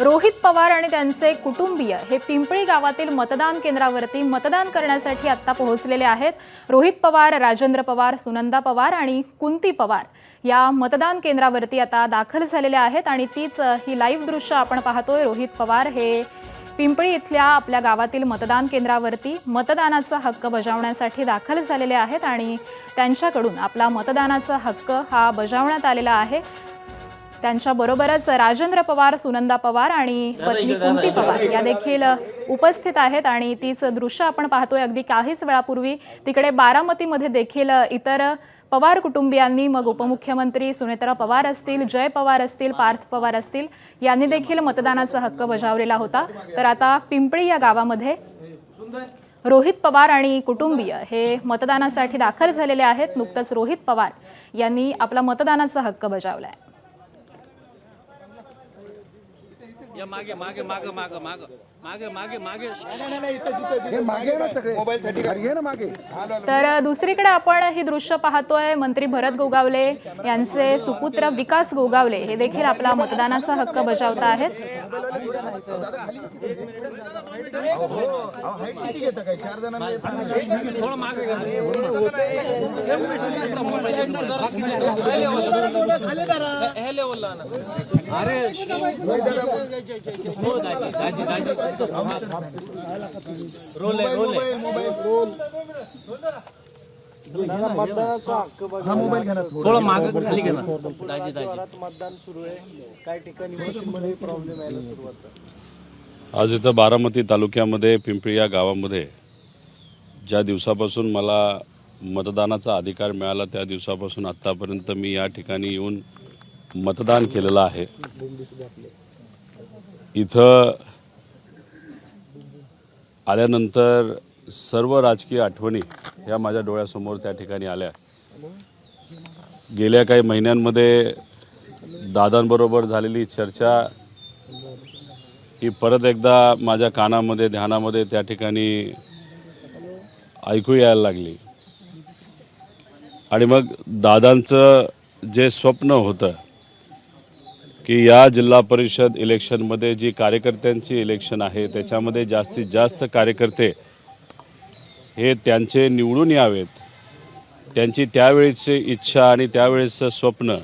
रोहित पवार आणि त्यांचे कुटुंबीय हे पिंपळी गावातील मतदान केंद्रावरती मतदान करण्यासाठी आत्ता पोहोचलेले आहेत. रोहित पवार राजेंद्र पवार सुनंदा पवार आणि कुंती पवार या मतदान केंद्रावरती आता दाखल झालेले आहेत आणि तीच ही लाईव्ह दृश्य आपण पाहतोय. रोहित पवार हे पिंपळी इथल्या आपल्या गावातील मतदान केंद्रावरती मतदानाचा हक्क बजावण्यासाठी दाखल झालेले आहेत आणि त्यांच्याकडून आपला मतदानाचा हक्क हा बजावण्यात आलेला आहे. त्यांच्याबरोबरच राजेंद्र पवार सुनंदा पवार आणि पत्नी कुंती पवार या देखील उपस्थित आहेत आणि तीच दृश्य आपण पाहतोय अगदी काहीच वेळापूर्वी. तिकडे बारामतीमध्ये देखील इतर पवार कुटुंबियांनी मग उपमुख्यमंत्री सुनेत्रा पवार असतील जय पवार असतील पार्थ पवार असतील यांनी देखील मतदानाचा हक्क बजावलेला होता. तर आता पिंपळी या गावामध्ये रोहित पवार आणि कुटुंबीय हे मतदानासाठी दाखल झालेले आहेत. नुकतंच रोहित पवार यांनी आपला मतदानाचा हक्क बजावलाय. या मागे मागे मागे मागे मागे मागे मागे मागे हे मागे आहे ना सगळे मोबाईल घे ना मागे तर दुसरीकडे आपण ही दृश्य पाहतोय मंत्री भरत गोगावले यांचे सुपुत्र विकास गोगावले हे देखील आपला मतदानाचा हक्क बजावत आहेत हाईट हे मोबाईल घ्या ना थोडं. मागे खाली घे ना. दाजी दाजी. मतदान सुरू आहे. काही ठिकाणी मशीनमध्ये प्रॉब्लेम यायला सुरुवात झाली. आज इथं बारामती तालुक्यामध्ये पिंपरी या गावामध्ये ज्या दिवसापासून मला मतदानाचा अधिकार मिळाला त्या दिवसापासून आत्तापर्यंत मी या ठिकाणी येऊन मतदान केलेलं आहे. इथं आल्यानंतर सर्व राजकीय आठवणी ह्या माझ्या डोळ्यासमोर त्या ठिकाणी आल्या. गेल्या काही महिन्यांमध्ये दादांबरोबर झालेली चर्चा ही परत एकदा माझ्या कानामध्ये ध्यानामध्ये त्या ठिकाणी ऐकू यायला लागली. आणि मग दादांचं जे स्वप्न होतं की या जिल्हा परिषद इलेक्शनमध्ये जी कार्यकर्त्यांची इलेक्शन आहे त्याच्यामध्ये जास्तीत जास्त कार्यकर्ते हे त्यांचे निवडून यावेत. त्यांची त्यावेळीची इच्छा आणि त्यावेळेचं स्वप्न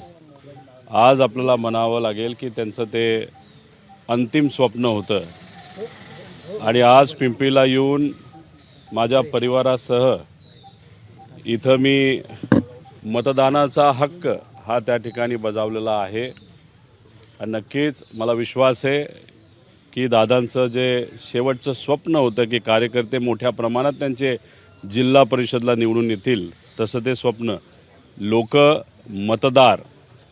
आज आपल्याला म्हणावं लागेल की त्यांचं ते अंतिम स्वप्न होतं. आणि आज पिंपरीला येऊन माझ्या परिवारासह इथं मी मतदानाचा हक्क हा त्या ठिकाणी बजावलेला आहे. नक्कीच मला विश्वास आहे की दादांचं जे शेवटचं स्वप्न होतं की कार्यकर्ते मोठ्या प्रमाणात त्यांचे जिल्हा परिषदला निवडून येतील तसं ते स्वप्न. लोक मतदार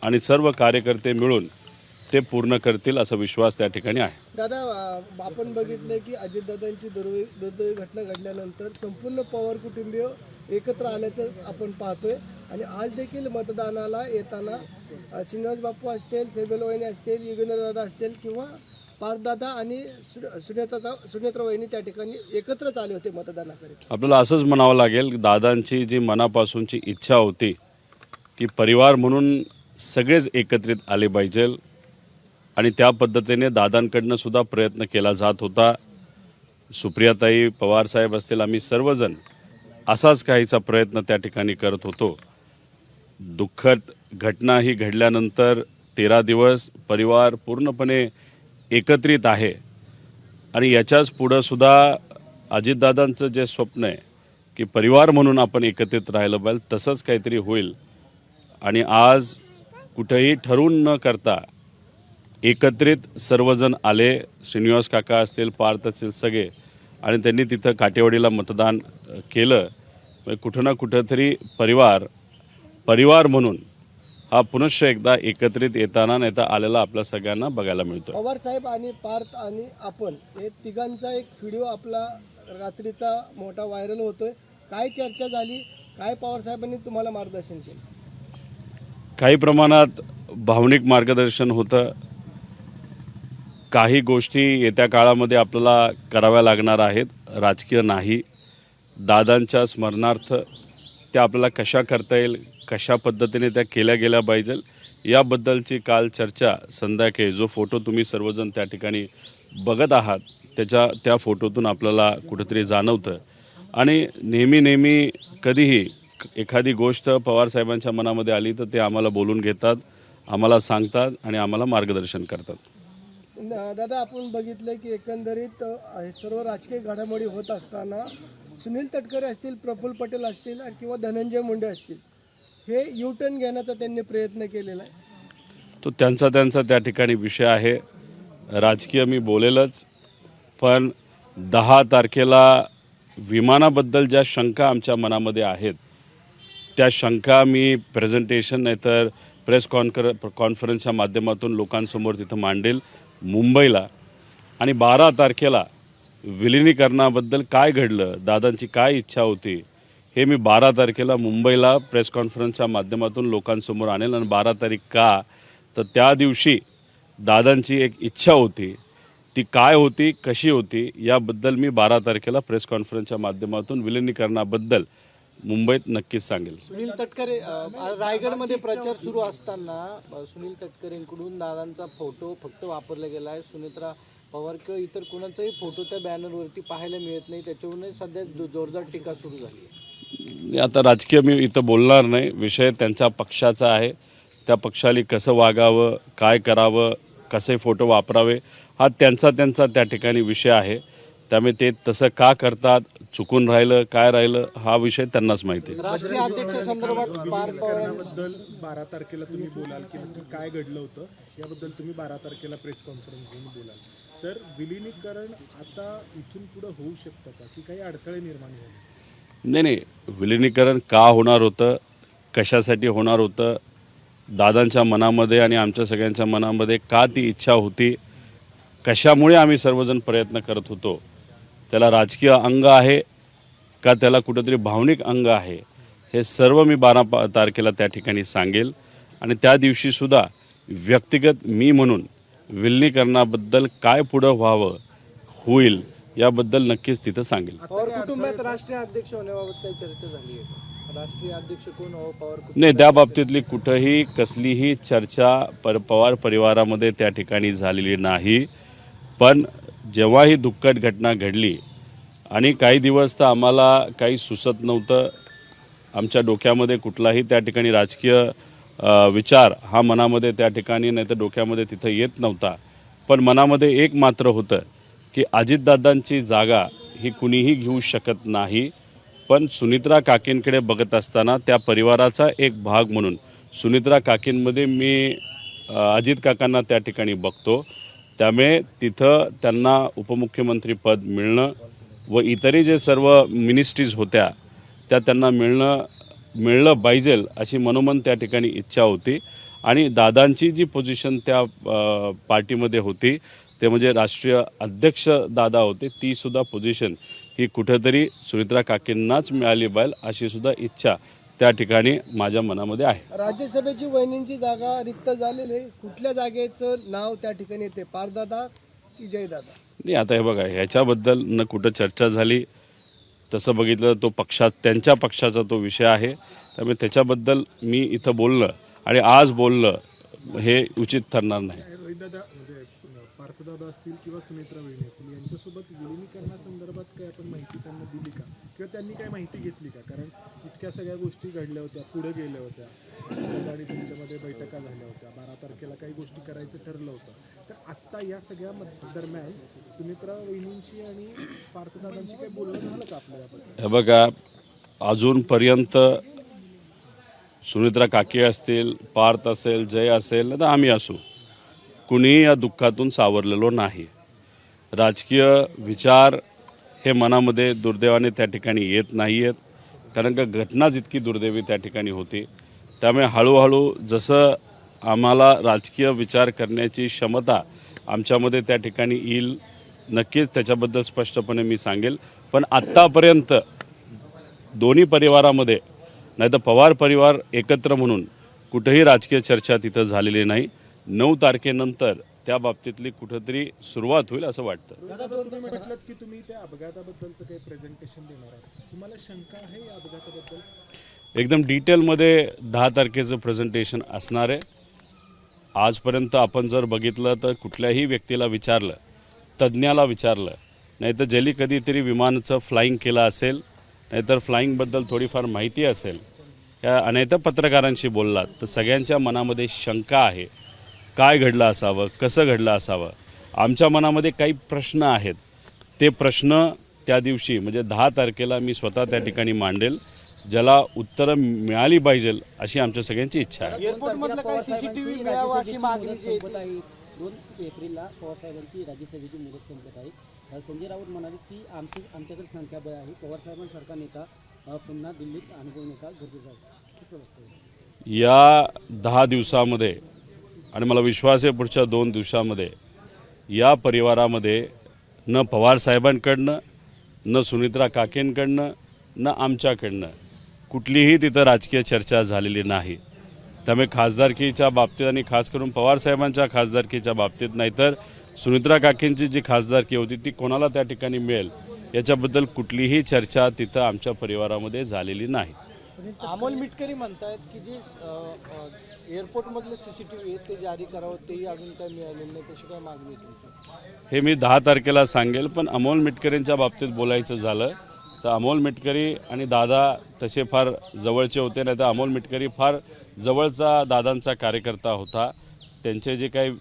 आणि सर्व कार्यकर्ते मिळून ते पूर्ण करतील असा विश्वास त्या ठिकाणी आहे. दादा आपण बघितलंय की अजितदादांची दुर्दैवी दुर्दैवी घटना घडल्यानंतर संपूर्ण पवार कुटुंबीय एकत्र आल्याचं आपण पाहतोय. आणि आज देखील मतदानाला येताना श्रीनिवास बापू असतील सेबेल वहिनी असतील युगेंद्रदादा असतील किंवा पारदादा आणि सुनेत्रदा सुनेत्रा वहिनी त्या ठिकाणी एकत्रच आले होते मतदानाकडे. आपल्याला असंच म्हणावं लागेल दादांची जी मनापासूनची इच्छा होती की परिवार म्हणून सगळेच एकत्रित आले पाहिजे आणि त्या पद्धतीने दादांकडनं सुद्धा प्रयत्न केला जात होता. सुप्रियाताई पवारसाहेब असतील आम्ही सर्वजण असाच काहीचा प्रयत्न त्या ठिकाणी करत होतो. दुःखद घटना ही घडल्यानंतर तेरा दिवस परिवार पूर्णपणे एकत्रित आहे. आणि याच्याच पुढंसुद्धा अजितदादांचं जे स्वप्न आहे की परिवार म्हणून आपण एकत्रित राहिलं पाहिजे तसंच काहीतरी होईल. आणि आज कुठेही ठरवून न करता एकत्रित सर्वजण आले श्रीनिवास काका असतील पार्थ असतील सगळे आणि त्यांनी तिथं काटेवाडीला मतदान केलं. म्हणजे कुठं ना कुठंतरी परिवार परिवार म्हणून हा पुनश्च एकदा एकत्रित येताना नेता आलेला आपल्या सगळ्यांना बघायला मिळतो पवार साहेब आणि पार्थ आणि आपण हे तिघांचा एक व्हिडिओ आपला रात्रीचा मोठा व्हायरल होतोय. काय चर्चा झाली? काय पवार साहेबांनी तुम्हाला मार्गदर्शन केलं? काही प्रमाणात भावनिक मार्गदर्शन होतं. काही गोष्टी येत्या काळामध्ये आपल्याला कराव्या लागणार आहेत. राजकीय नाही. दादांच्या स्मरणार्थ त्या आपल्याला कशा करता येईल कशा पद्धतीने त्या केल्या गेल्या पाहिजे याबद्दलची काल चर्चा संध्याकाळी. जो फोटो तुम्ही सर्वजण त्या ठिकाणी बघत आहात त्याच्या त्या फोटोतून आपल्याला कुठंतरी जाणवतं. आणि नेहमी नेहमी कधीही एखादी गोष्ट पवारसाहेबांच्या मनामध्ये आली तर ते आम्हाला बोलून घेतात आम्हाला सांगतात आणि आम्हाला मार्गदर्शन करतात. दादा आपण बघितलं की एकंदरीत सर्व राजकीय घडामोडी होत असताना सुनील तटकरे असतील प्रफुल्ल पटेल असतील किंवा धनंजय मुंडे असतील. हे यू टर्न घेण्याचा त्यांनी प्रयत्न केलेला आहे. तो त्यांचा त्यांचा त्या ठिकाणी विषय आहे. राजकीय मी बोलेलच पण दहा तारखेला विमानाबद्दल ज्या शंका आमच्या मनामध्ये आहेत त्या शंका मी प्रेझेंटेशन नाहीतर प्रेस कॉन्कर कॉन्फरन्सच्या माध्यमातून लोकांसमोर तिथं मांडेल मुंबईला. आणि बारा तारखेला विलिनीकरणाबद्दल काय घडलं दादांची काय इच्छा होती हे मी बारा तारखेला मुंबईला प्रेस कॉन्फरन्सच्या माध्यमातून लोकांसमोर आणेल आणि बारा तारीख का? तर त्या दिवशी दादांची एक इच्छा होती. ती काय होती कशी होती याबद्दल मी बारा तारखेला प्रेस कॉन्फरन्सच्या माध्यमातून विलिनीकरणाबद्दल मुंबईत नक्कीच सांगेल. सुनील तटकरे रायगडमध्ये प्रचार सुरू असताना सुनील तटकरेंकडून दादांचा फोटो फक्त वापरला गेला आहे. सुनेत्रा पवार किंवा इतर कुणाचाही फोटो त्या बॅनरवरती पाहायला मिळत नाही. त्याच्यावरून सध्या जोरदार टीका सुरू झाली आहे. आता राजकीय मी इथं बोलणार नाही. विषय त्यांच्या पक्षाचा आहे. त्या पक्षाला कसं वागावं काय करावं कसे फोटो वापरावे हा त्यांचा त्यांचा त्या ठिकाणी विषय आहे. त्यामुळे ते तसं का करतात चुकून राहिलं काय राहिलं हा विषय त्यांनाच माहिती बारा तारखेला तुम्ही बोलाल की काय घडलं होतं? याबद्दल तुम्ही बारा तारखेला प्रेस कॉन्फरन्स घेऊन बोलाल. तर विलिनीकरण आता इथून पुढे होऊ शकतं का? की काही अडथळे निर्माण झाले? नाही नाही. विलिनीकरण का होणार होतं? कशासाठी होणार होतं? दादांच्या मनामध्ये आणि आमच्या सगळ्यांच्या मनामध्ये का ती इच्छा होती? कशामुळे आम्ही सर्वजण प्रयत्न करत होतो? त्याला राजकीय अंग आहे का त्याला कुठंतरी भावनिक अंग आहे? हे सर्व मी बारा पा तारखेला त्या ठिकाणी सांगेल. आणि त्या दिवशीसुद्धा व्यक्तिगत मी म्हणून विलिनीकरणाबद्दल काय पुढं व्हावं होईल याबद्दल नक्कीच तिथं सांगेल. पवार कुटुंबात राष्ट्रीय अध्यक्ष होण्याबाबत काही चर्चा झाली आहे का? राष्ट्रीय अध्यक्ष कोण हो पवार कुटुंब नाही त्या बाबतीतली कुठंही कसलीही चर्चा पर पवार परिवारामध्ये त्या ठिकाणी झालेली नाही. पण जेव्हा ही दुःखद घटना घडली आणि काही दिवस तर आम्हाला काही सुचत नव्हतं आमच्या डोक्यामध्ये कुठलाही त्या ठिकाणी राजकीय विचार हा मनामध्ये त्या ठिकाणी नाही तर डोक्यामध्ये तिथं येत नव्हता. पण मनामध्ये एक मात्र होतं की अजितदादांची जागा ही कुणीही घेऊ शकत नाही पण सुनित्रा काकींकडे बघत असताना त्या परिवाराचा एक भाग म्हणून सुनित्रा काकींमध्ये मी अजित काकांना त्या ठिकाणी बघतो. त्यामुळे तिथं त्यांना उपमुख्यमंत्री पद मिळणं व इतरही जे सर्व मिनिस्ट्रीज होत्या त्या त्यांना मिळणं मिळलं पाहिजे अशी मनोमन त्या ठिकाणी इच्छा होती. आणि दादांची जी पोझिशन त्या पार्टीमध्ये होती ते म्हणजे राष्ट्रीय अध्यक्ष दादा होते ती सुद्धा पोझिशन ही कुठेतरी सुनित्रा काकींनाच मिळाली पाहिजे अशी सुद्धा इच्छा त्या ठिकाणी माझ्या मनामध्ये आहे. राज्यसभेची वहिनींची जागा रिक्त झालेली आहे. कुठल्या जागेचं नाव त्या ठिकाणी येते? पारदादा की जयदादा? नाही आता हे बघा ह्याच्याबद्दल न कुठं चर्चा झाली तसं बघितलं तो पक्षात त्यांच्या पक्षाचा तो विषय आहे. त्यामुळे त्याच्याबद्दल मी इथं बोललं आणि आज बोललं हे उचित ठरणार नाही. रोहितदादा असतील किंवा सुमित्रा वहिनी असतील यांच्यासोबत विलिनीकरणासंदर्भात काही आपण माहिती त्यांना दिली का? किंवा त्यांनी काय माहिती घेतली का? कारण इतक्या सगळ्या गोष्टी घडल्या होत्या पुढे गेल्या होत्या. आणि तुमच्यामध्ये बैठका झाल्या होत्या. बारा तारखेला काही गोष्टी करायचं ठरलं होतं. तर आत्ता या सगळ्या दरम्यान सुमित्रा वहिनींशी आणि पार्थदादांशी काही बोलणं झालं का आपल्या बघा अजूनपर्यंत सुनित्रा काकी असतील पार्थ असेल जय असेल नाही तर आम्ही असू. कुणीही या दुःखातून सावरलेलो नाही. राजकीय विचार हे मनामध्ये दुर्दैवाने त्या ठिकाणी येत नाही आहेत कारण का घटनाच इतकी दुर्दैवी त्या ठिकाणी होती त्यामुळे हळूहळू जसं आम्हाला राजकीय विचार करण्याची क्षमता आमच्यामध्ये त्या ठिकाणी येईल नक्कीच त्याच्याबद्दल स्पष्टपणे मी सांगेल. पण आत्तापर्यंत दोन्ही परिवारामध्ये नाही तर पवार परिवार एकत्र म्हणून कुठेही राजकीय चर्चा तिथं झालेली नाही. नऊ तारखेनंतर त्या बाबतीतली कुठंतरी सुरुवात होईल असं वाटतं. म्हटलं की तुम्ही त्या अपघाताबद्दलचं काही प्रेझेंटेशन देणार आहात. तुम्हाला शंका आहे या अपघाताबद्दल? एकदम डिटेलमध्ये दहा तारखेचं प्रेझेंटेशन असणार आहे. आजपर्यंत आपण जर बघितलं तर कुठल्याही व्यक्तीला विचारलं तज्ज्ञाला विचारलं नाहीतर ज्यांनी कधीतरी विमानाचं फ्लाईंग केलं असेल नाहीतर फ्लाईंगबद्दल थोडीफार माहिती असेल या अनेक पत्रकारांशी बोललात तर सगळ्यांच्या मनामध्ये शंका आहे. काय घडलं असावं? कसं घडलं असावं? आमच्या मनामध्ये काही प्रश्न आहेत. ते प्रश्न त्या दिवशी म्हणजे दहा तारखेला मी स्वतः त्या ठिकाणी मांडेल ज्याला उत्तरं मिळाली पाहिजे अशी आमच्या सगळ्यांची इच्छा आहे. संजय राऊत म्हणाले की आमची आमच्याकडे संख्याबळ आहे. पवारसाहेबांसारखा नेता पुन्हा दिल्लीत अनुभव नेता गरजेचा आहे. या दहा दिवसामध्ये आणि मला विश्वास आहे पुढच्या दोन दिवसामध्ये या परिवारामध्ये न पवारसाहेबांकडनं न सुनित्रा काकेंकडनं न आमच्याकडनं कुठलीही तिथं राजकीय चर्चा झालेली नाही. त्यामुळे खासदारकीच्या बाबतीत आणि खास करून पवार साहेबांच्या खासदारकीच्या बाबतीत नाहीतर सुनित्रा काकेंची जी खासदारकी होती ती कोणाला त्या ठिकाणी मिळेल याच्याबद्दल कुठलीही चर्चा तिथं आमच्या परिवारामध्ये झालेली नाही. अमोल मिटकरी म्हणतायत की जे एअरपोर्ट मधले सीसीटीव्ही आहेत ते जारी करावं तेही अजून काय मिळालेलं नाही तशी काय मागणी तुमची? हे मी दहा तारखेला सांगेल पण अमोल मिटकरींच्या बाबतीत बोलायचं झालं तर अमोल मिटकरी आणि दादा तसे फार जवळचे होते नाही तर अमोल मिटकरी फार जवळचा दादांचा कार्यकर्ता होता. त्यांचे जे काही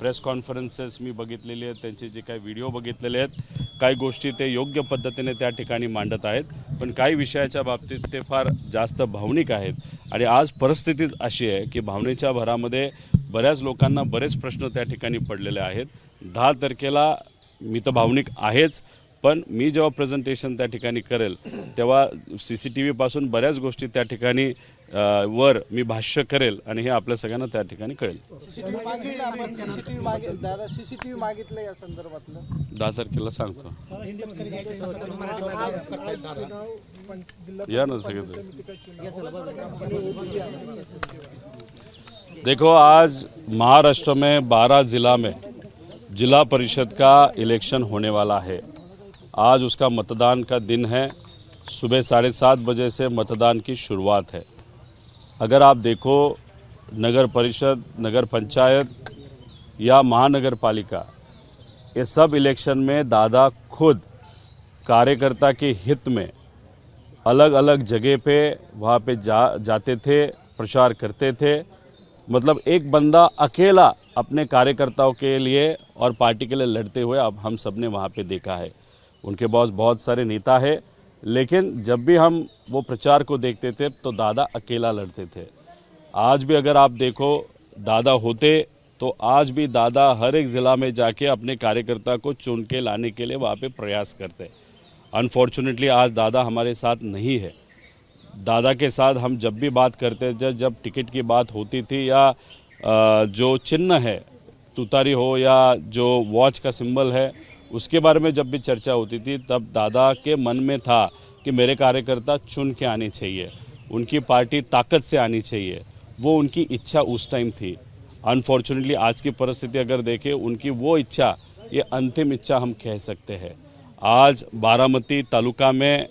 प्रेस कॉन्फरन्सेस मी बघितलेले आहेत त्यांचे जे काही व्हिडिओ बघितलेले आहेत काही गोष्टी ते योग्य पद्धतीने त्या ठिकाणी मांडत आहेत. पण काही विषयाच्या बाबतीत ते फार जास्त भावनिक आहेत. आणि आज परिस्थितीच अशी आहे की भावनेच्या भरामध्ये बऱ्याच लोकांना बरेच प्रश्न त्या ठिकाणी पडलेले आहेत. दहा तारखेला मी तर भावनिक आहेच पण मी जेव्हा प्रेझेंटेशन त्या ठिकाणी करेल तेव्हा सी सी टी व्हीपासून बऱ्याच गोष्टी त्या ठिकाणी वर मी भाष्य करेल आणि हे आपल्या सगळ्यांना त्या ठिकाणी कळेल. दहा तारखेला सांगतो. या ना सगळे देखो, आज महाराष्ट्र में 12 जिला में जिला परिषद का इलेक्शन होने वाला है। आज उसका मतदान का दिन है। सुबह साढ़े सात बजे से मतदान की शुरुआत है। अगर आप देखो नगर परिषद, नगर पंचायत या महानगर पालिका ये सब इलेक्शन में दादा खुद कार्यकर्ता के हित में अलग अलग जगह पे वहाँ पे जा, जाते थे, प्रचार करते थे। मतलब एक बंदा अकेला अपने कार्यकर्ताओं के लिए और पार्टी के लिए लड़ते हुए अब हम सबने वहाँ पे देखा है। उनके पास बहुत सारे नेता है। लेकिन जब भी हम वो प्रचार को देखते थे तो दादा अकेला लड़ते थे। आज भी अगर आप देखो, दादा होते तो आज भी दादा हर एक ज़िला में जाके अपने कार्यकर्ता को चुन के लाने के लिए वहाँ पे प्रयास करते अनफॉर्चुनेटली आज दादा हमारे साथ नहीं है। दादा के साथ हम जब भी बात करते थे जब टिकट की बात होती थी, या जो चिन्ह है, तुतारी हो, या जो वॉच का सिंबल है उसके बारे में जब भी चर्चा होती थी, तब दादा के मन में था कि मेरे कार्यकर्ता चुन के आने चाहिए। उनकी पार्टी ताकत से आनी चाहिए। वो उनकी इच्छा उस टाइम थी। अनफॉर्चुनेटली आज की परिस्थिति अगर देखें, उनकी वो इच्छा, ये अंतिम इच्छा हम कह सकते हैं। आज बारामती तालुका में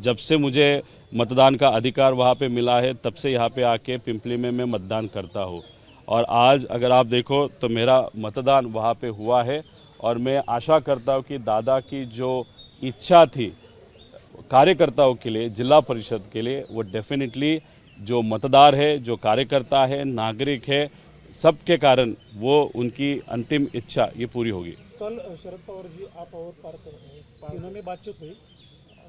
जब से मुझे मतदान का अधिकार वहाँ पे मिला है, तब से यहाँ पे आके पिंपली में मैं मतदान करता हूँ। और आज अगर आप देखो तो मेरा मतदान वहाँ पे हुआ है। और मैं आशा करता हूँ कि दादा की जो इच्छा थी कार्यकर्ताओं के लिए जिला परिषद के लिए वो डेफिनेटली जो मतदार है जो कार्यकर्ता है नागरिक है सबके कारण वो उनकी अंतिम इच्छा ये पूरी होगी। कल शरद पवार जी आप और में बातचीत हुई।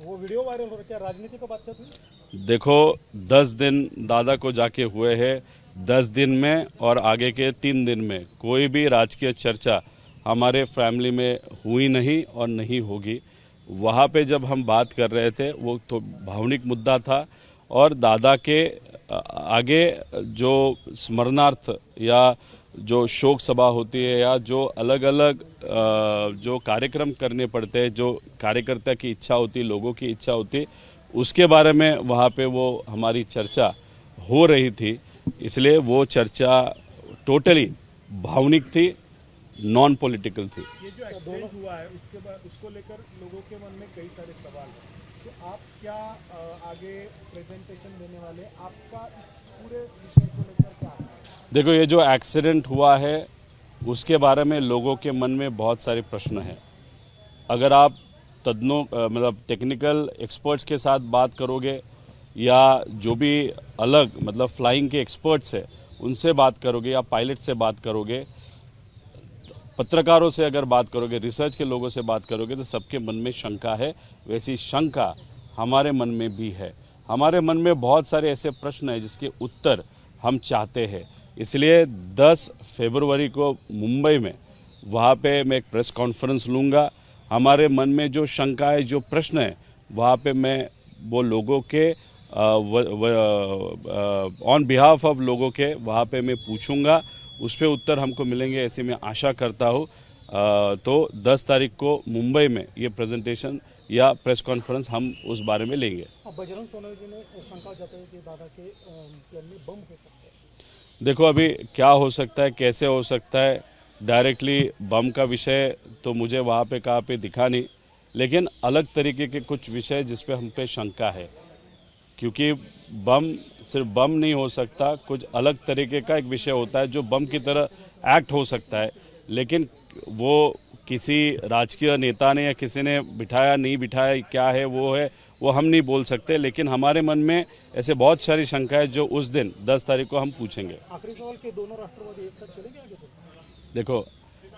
वो वीडियो वायरल हो रहा क्या राजनीति को बातचीत हुई? देखो दस दिन दादा को जाके हुए हैं दस दिन में और आगे के तीन दिन में कोई भी राजकीय चर्चा हमारे फैमिली में हुई नहीं और नहीं होगी। वहाँ पे जब हम बात कर रहे थे, वो तो भावनिक मुद्दा था और दादा के आगे जो स्मरणार्थ या जो शोक सभा होती है या जो अलग अलग जो कार्यक्रम करने पड़ते हैं, जो कार्यकर्ता की इच्छा होती, लोगों की इच्छा होती, उसके बारे में वहाँ पे वो हमारी चर्चा हो रही थी। इसलिए वो चर्चा टोटली भावनिक थी नॉन पॉलिटिकल थी ये जो एक्सीडेंट हुआ है उसके बाद उसको लेकर लोगों के मन में कई सारे सवाल हैं। तो आप क्या आगे प्रेजेंटेशन देने वाले आपका इस पूरे विषय को लेकर क्या है? देखो ये जो एक्सीडेंट हुआ है उसके बारे में लोगों के मन में बहुत सारे प्रश्न हैं। अगर आप अ, मतलब टेक्निकल एक्सपर्ट्स के साथ बात करोगे या जो भी अलग मतलब फ्लाइंग के एक्सपर्ट्स हैं उनसे बात करोगे या पायलट से बात करोगे पत्रकारों से अगर बात करोगे, रिसर्च के लोगों से बात करोगे तो सबके मन में शंका है। वैसी शंका हमारे मन में भी है। हमारे मन में बहुत सारे ऐसे प्रश्न हैं जिसके उत्तर हम चाहते हैं। इसलिए 10 फरवरी को मुंबई में वहाँ पे मैं एक प्रेस कॉन्फ्रेंस लूँगा। हमारे मन में जो शंका है, जो प्रश्न है, वहाँ पे मैं वो लोगों के ऑन बिहाफ ऑफ़ लोगों के वहाँ पे मैं पूछूँगा। उस पर उत्तर हमको मिलेंगे ऐसी मैं आशा करता हूँ। तो 10 तारीख को मुंबई में ये प्रेजेंटेशन या प्रेस कॉन्फ्रेंस हम उस बारे में लेंगे। बजरंग सोनवणे ने शंका जताई की दादा के बम हो सकता है। देखो अभी क्या हो सकता है कैसे हो सकता है? डायरेक्टली बम का विषय तो मुझे वहाँ पे कहाँ पे दिखा नहीं लेकिन अलग तरीके के कुछ विषय जिस पे हम पे शंका है। क्योंकि बम सिर्फ़ बम नहीं हो सकता कुछ अलग तरीके का एक विषय होता है जो बम की तरह एक्ट हो सकता है। लेकिन वो किसी राजकीय नेता ने या किसी ने बिठाया नहीं बिठाया क्या है वो है वो हम नहीं बोल सकते। लेकिन हमारे मन में ऐसे बहुत सारी शंकाएँ जो उस दिन 10 तारीख को हम पूछेंगे। आखिरी सवाल के दोनों राष्ट्रवादी एक साथ चलेंगे आगे देखो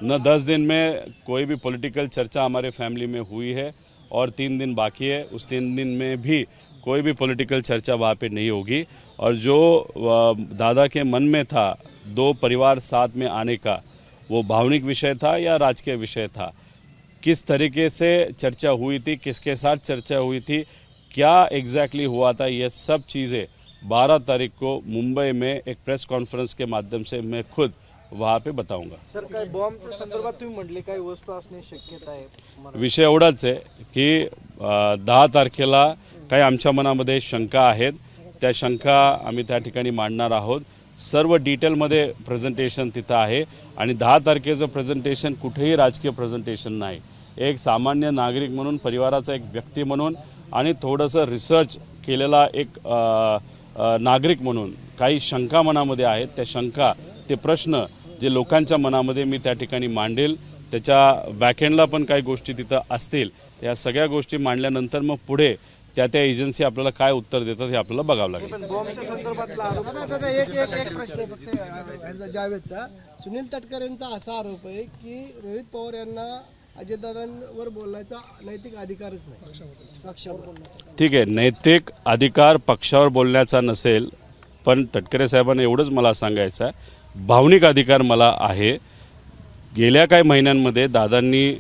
न दस दिन में कोई भी पॉलिटिकल चर्चा हमारे फैमिली में हुई है और तीन दिन बाकी है। उस तीन दिन में भी कोई भी पॉलिटिकल चर्चा वहाँ पे नहीं होगी। और जो दादा के मन में था दो परिवार साथ में आने का वो भावनिक विषय था या राजकीय विषय था? किस तरीके से चर्चा हुई थी किसके साथ चर्चा हुई थी क्या एग्जैक्टली exactly हुआ था ये सब चीज़ें 12 तारीख को मुंबई में एक प्रेस कॉन्फ्रेंस के माध्यम से मैं खुद वहाँ पे बताऊँगा। सर काय बॉम्बच्या संदर्भात तुम्ही म्हटले काही वस्तू असण्याची शक्यता आहे? विषय एवढाच आहे की दहा तारखेला काही आमच्या मनामध्ये शंका आहेत. त्या शंका आम्ही त्या ठिकाणी मांडणार आहोत. सर्व डिटेलमध्ये प्रेझेंटेशन तिथं आहे. आणि दहा तारखेचं प्रेझेंटेशन कुठेही राजकीय प्रेझेंटेशन नाही. एक सामान्य नागरिक म्हणून परिवाराचा एक व्यक्ती म्हणून आणि थोडंसं रिसर्च केलेला एक आ, आ, नागरिक म्हणून काही शंका मनामध्ये आहेत. त्या शंका ते प्रश्न जे लोकांच्या मनामध्ये मी त्या ठिकाणी मांडेल त्याच्या बॅकएंडला पण काही गोष्टी तिथं असतील. या सगळ्या गोष्टी मांडल्यानंतर मग पुढे त्या त्या एजन्सी आपल्याला काय उत्तर देतात हे आपल्याला बघावं लागेल. पण बॉम्बच्या संदर्भातला आरोप दादा दादा एक एक एक प्रश्न आहे फक्त ह्याचा जावेदचा. सुनील तटकर यांचा असा आरोप आहे की रोहित पवार यांना अजितदादांवर बोलण्याचा नैतिक अधिकारच नाही. पक्षावर. ठीक आहे नैतिक अधिकार पक्षावर बोलण्याचा नसेल पण तटकरे साहेबांना एवढंच मला सांगायचं आहे. भावनिक अधिकार मला आहे. गेल्या काही महिन्यांमध्ये दादांनी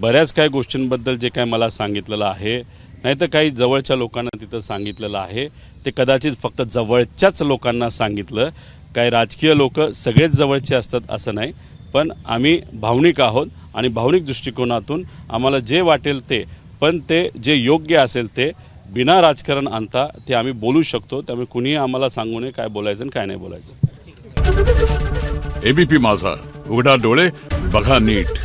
बऱ्याच काही गोष्टींबद्दल जे काय मला सांगितलेलं आहे नाहीतर काही जवळच्या लोकांना तिथं सांगितलेलं आहे. ते कदाचित फक्त जवळच्याच लोकांना सांगितलं. काही राजकीय लोक सगळेच जवळचे असतात असं नाही. पण आम्ही भावनिक आहोत आणि भावनिक दृष्टिकोनातून आम्हाला जे वाटेल ते पण ते जे योग्य असेल ते बिना राजकारण आणता ते आम्ही बोलू शकतो. त्यामुळे कुणीही आम्हाला सांगू नये काय बोलायचं आणि काय नाही बोलायचं. एबीपी माझा. उघडा डोळे बघा नीट.